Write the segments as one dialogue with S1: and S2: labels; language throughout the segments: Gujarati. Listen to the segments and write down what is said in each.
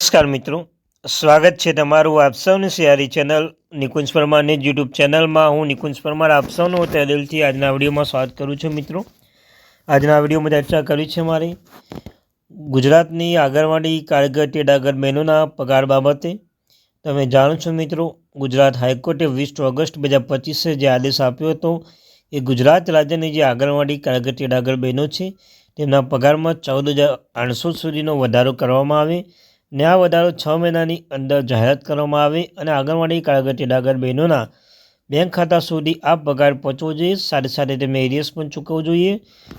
S1: નમસ્કાર મિત્રો, સ્વાગત છે તમારું આપ સૌની સિયારી ચેનલ નિકુંજ પરમારની યુટ્યુબ ચેનલમાં. હું નિકુંજ પરમાર, આપ સૌનો તે દિલથી આજના વિડીયોમાં સ્વાગત કરું છું મિત્રો. આજના વિડીયોમાં ચર્ચા કરી છે મારી ગુજરાતની આંગણવાડી કારગર ટેડાગર બહેનોના પગાર બાબતે. તમે જાણો છો મિત્રો, ગુજરાત હાઈકોર્ટે વીસ ઓગસ્ટ બે હજાર પચીસે જે આદેશ આપ્યો હતો, એ ગુજરાત રાજ્યની જે આંગણવાડી કારગર ટેડાગર બહેનો છે, તેમના પગારમાં ચૌદ હજાર આઠસો સુધીનો વધારો કરવામાં આવે. ને આ વધારો છ મહિનાની અંદર જાહેરાત કરવામાં આવે અને આંગણવાડી તેડાગર બહેનોના બેંક ખાતા સુધી આ પગાર પહોંચવો જોઈએ. સાથે સાથે તેમને એરિયસ પણ ચૂકવવું જોઈએ.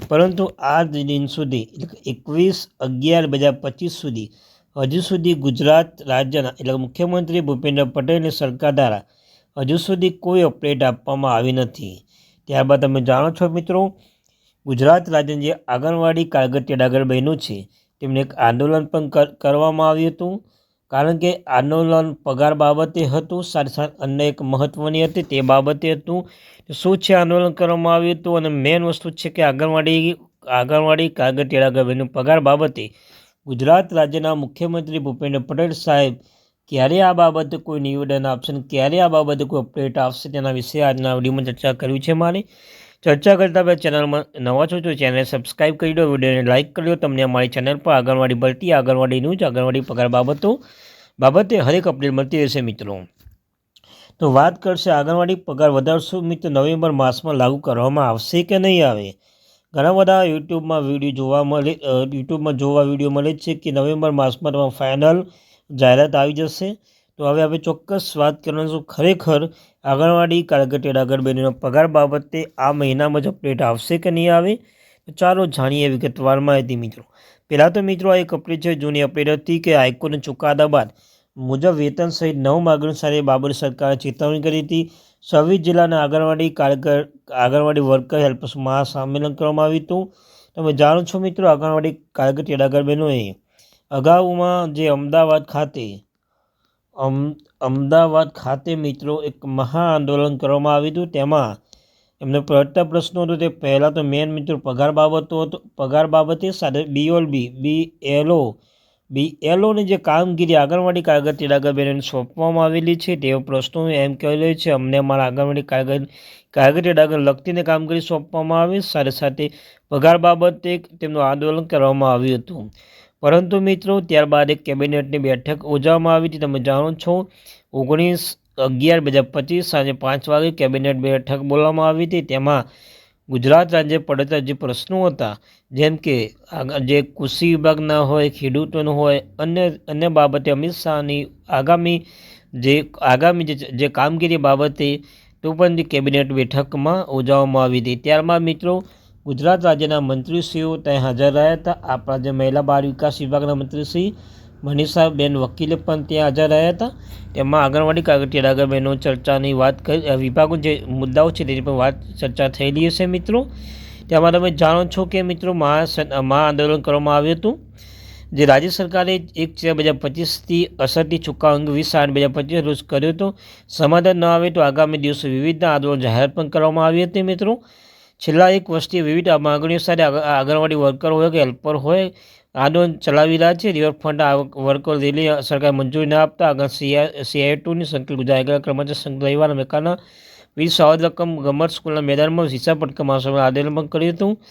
S1: પરંતુ આ દિન સુધી, એટલે એકવીસ અગિયાર બે હજાર પચીસ સુધી, હજુ સુધી ગુજરાત રાજ્યના, એટલે મુખ્યમંત્રી ભૂપેન્દ્ર પટેલની સરકાર દ્વારા હજુ સુધી કોઈ અપડેટ આપવામાં આવી નથી. ત્યારબાદ તમે જાણો છો મિત્રો, ગુજરાત રાજ્યની જે આંગણવાડી કારીગર તેડાગર બહેનો છે તેમને એક આંદોલન પણ કરવામાં આવ્યું હતું. કારણ કે આંદોલન પગાર બાબતે હતું, સાથે સાથે અન્ય એક મહત્ત્વની હતી, તે બાબતે હતું. શું છે આંદોલન કરવામાં આવ્યું હતું? અને મેઇન વસ્તુ છે કે આંગણવાડી આંગણવાડી કારીગર તેડાગર પગાર બાબતે ગુજરાત રાજ્યના મુખ્યમંત્રી ભૂપેન્દ્ર પટેલ સાહેબ ક્યારે આ બાબતે કોઈ નિવેદન આપશે અને ક્યારે આ બાબતે કોઈ અપડેટ આપશે તેના વિશે આજના આવડીમાં ચર્ચા કરવી છે મારી. ચર્ચા કરતા પહેલાં ચેનલમાં નવા છો તો ચેનલ સબસ્ક્રાઈબ કરી દો, વિડીયોને લાઇક કરી દો, તમને અમારી ચેનલ પર આંગણવાડી ભરતી આંગણવાડી ન્યૂઝ આંગણવાડી પગાર બાબતો, બાબતે હરેક અપડેટ મળતી રહેશે મિત્રો. તો વાત કરશે આંગણવાડી પગાર વધારશો મિત્ર, નવેમ્બર માસમાં લાગુ કરવામાં આવશે કે નહીં આવે? ઘણા બધા યુટ્યુબમાં વીડિયો જોવા મળે યુટ્યુબમાં જોવા વીડિયો મળે છે કે નવેમ્બર માસમાં તમારું ફાઇનલ જાહેરાત આવી જશે. તો હવે આપણે ચોક્કસ વાત કરવાનું ખરેખર આંગણવાડી કારીગર તેડાગર બહેનોના પગાર બાબતે આ મહિનામાં જ અપડેટ આવશે કે નહીં આવે? તો ચાલો જાણીએ વિગતવાર માહિતી મિત્રો. પહેલાં તો મિત્રો આ એક અપડેટ છે, જૂની અપડેટ હતી કે હાઈકોર્ટના ચુકાદા બાદ મુજબ વેતન સહિત નવ માગણી સાથે બાબર સરકારે ચેતવણી કરી હતી. છવ્વીસ જિલ્લાના આંગણવાડી કારગર આંગણવાડી વર્કર હેલ્પર્સ મહાસંમેલન કરવામાં આવ્યું હતું. તમે જાણો છો મિત્રો, આંગણવાડી કારગર ટેડાગર બહેનોએ અગાઉમાં જે અમદાવાદ ખાતે અમદાવાદ ખાતે મિત્રો એક મહા આંદોલન કરવામાં આવ્યું હતું. તેમાં એમને પડતા પ્રશ્નો હતો. તે પહેલાં તો મેન મિત્રો પગાર બાબતો હતો. પગાર બાબતે સાથે બીઓલબી બી એલઓ બી એલઓની જે કામગીરી આંગણવાડી કારગર બહેનોને સોંપવામાં આવેલી છે. તેવો પ્રશ્નો એમ કહેલો છે, અમને અમારા આંગણવાડી કારગર કારગર તેડાગર લગતીને કામગીરી સોંપવામાં આવી. સાથે સાથે પગાર બાબતે તેમનું આંદોલન કરવામાં આવ્યું હતું. પરંતુ મિત્રો, ત્યારબાદ એક કેબિનેટની બેઠક યોજવામાં આવી હતી. તમે જાણો છો, ઓગણીસ અગિયાર બે હજાર પચીસ સાંજે પાંચ વાગે કેબિનેટ બેઠક બોલવામાં આવી હતી. તેમાં ગુજરાત રાજ્ય પડતા જે પ્રશ્નો હતા, જેમ કે જે કૃષિ વિભાગના હોય, ખેડૂતોનો હોય, અન્ય અન્ય બાબતે અમિત શાહની આગામી જે આગામી જે કામગીરી બાબતે તો પણ કેબિનેટ બેઠકમાં યોજવામાં આવી હતી. ત્યારબાદ મિત્રો ગુજરાત રાજ્યના મંત્રીશ્રીઓ ત્યાં હાજર રહ્યા હતા. આપણા જે મહિલા બાળ વિકાસ વિભાગના મંત્રીશ્રી મનીષાબેન વકીલે પણ ત્યાં હાજર રહ્યા હતા. તેમાં આંગણવાડી કાગળ આગળ બહેનો ચર્ચાની વાત કરી વિભાગો જે મુદ્દાઓ છે તેની પણ વાત ચર્ચા થયેલી હશે મિત્રો. તેમાં તમે જાણો છો કે મિત્રો મહા મહા આંદોલન કરવામાં આવ્યું હતું, જે રાજ્ય સરકારે એક ચાર બે હજાર પચીસથી અસરથી ચૂકવા અંગે વીસ આઠ બે હજાર પચીસ રોજ કર્યો હતો. સમાધાન ન આવે તો આગામી દિવસે વિવિધ આંદોલન જાહેરાત પણ કરવામાં આવી હતી મિત્રો. છેલ્લા એક વર્ષથી વિવિધ માગણીઓ સાથે આંગ- આંગણવાડી વર્કર હોય કે હેલ્પર હોય આંદોલન ચલાવી રહ્યા છે. રિવરફ્રન્ટ વર્કર રેલી સરકાર મંજૂરી ના આપતા આગળ સીઆઈ ટુની સંકલિત ગુજરાત આગળ કર્મચારી સંઘ રવિવાર મેકાના વીસ સાવદ રકમ ગમર સ્કૂલના મેદાનમાં હિસાબ પટકા માસોમાં આંદોલન કર્યું હતું.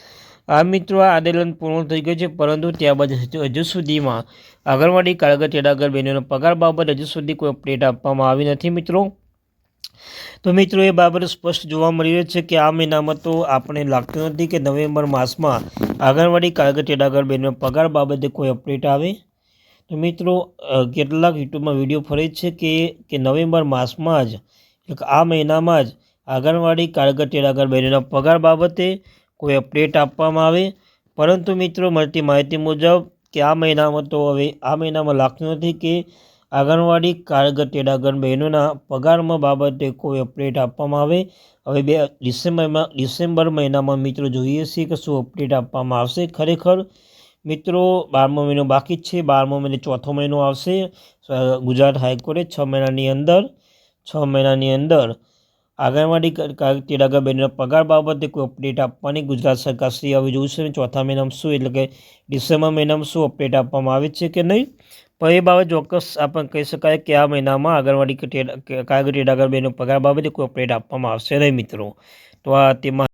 S1: આ મિત્રો, આ આંદોલન પૂર્ણ થઈ ગયું છે, પરંતુ ત્યારબાદ હજુ સુધીમાં આંગણવાડી કારગર, તેડાગર બહેનોનો પગાર બાબત હજુ સુધી કોઈ અપડેટ આપવામાં આવી નથી, મિત્રો. તો મિત્રો, એ બાબત સ્પષ્ટ જોવા મળી રહ્યું છે કે આ મહિનામાં તો આપણે લાગતું નથી કે નવેમ્બર માસમાં આંગણવાડી કારીગર તેડાગર બહેનોનો પગાર બાબતે કોઈ અપડેટ આવે? તો મિત્રો કેટલાક યુટ્યુબમાં વીડિયો ફરે છે કે કે નવેમ્બર માસમાં જ આ મહિનામાં જ આંગણવાડી કારગર તેડાગર બહેનોના પગાર બાબતે કોઈ અપડેટ આપવામાં આવે? પરંતુ મિત્રો, મળતી માહિતી મુજબ કે આ મહિનામાં તો હવે, આ મહિનામાં લાગતું નથી કે આંગણવાડી કારગર તેડાગર બહેનોના પગારમાં બાબતે કોઈ અપડેટ આપવામાં આવે? હવે બે ડિસેમ્બરમાં, ડિસેમ્બર મહિનામાં મિત્રો જોઈએ છીએ કે શું અપડેટ આપવામાં આવશે? ખરેખર મિત્રો, બારમો મહિનો બાકી જ છે. બારમો મહિને, ચોથો મહિનો આવશે. ગુજરાત હાઈકોર્ટે છ મહિનાની અંદર, છ મહિનાની અંદર આંગણવાડી તેડાગર બહેનોના પગાર બાબતે કોઈ અપડેટ આપવાની ગુજરાત સરકાર શ્રી હવે છે ચોથા મહિનામાં શું, એટલે કે ડિસેમ્બર મહિનામાં શું અપડેટ આપવામાં આવે છે કે નહીં? પણ એ બાબત ચોક્કસ આપણે કહી શકાય કે આ મહિનામાં આંગણવાડી કે ટેડા કાગળ ટેડાગર બહેનો પગાર બાબતે કોઈ અપડેટ આપવામાં આવશે નહીં મિત્રો. તો આ તેમાં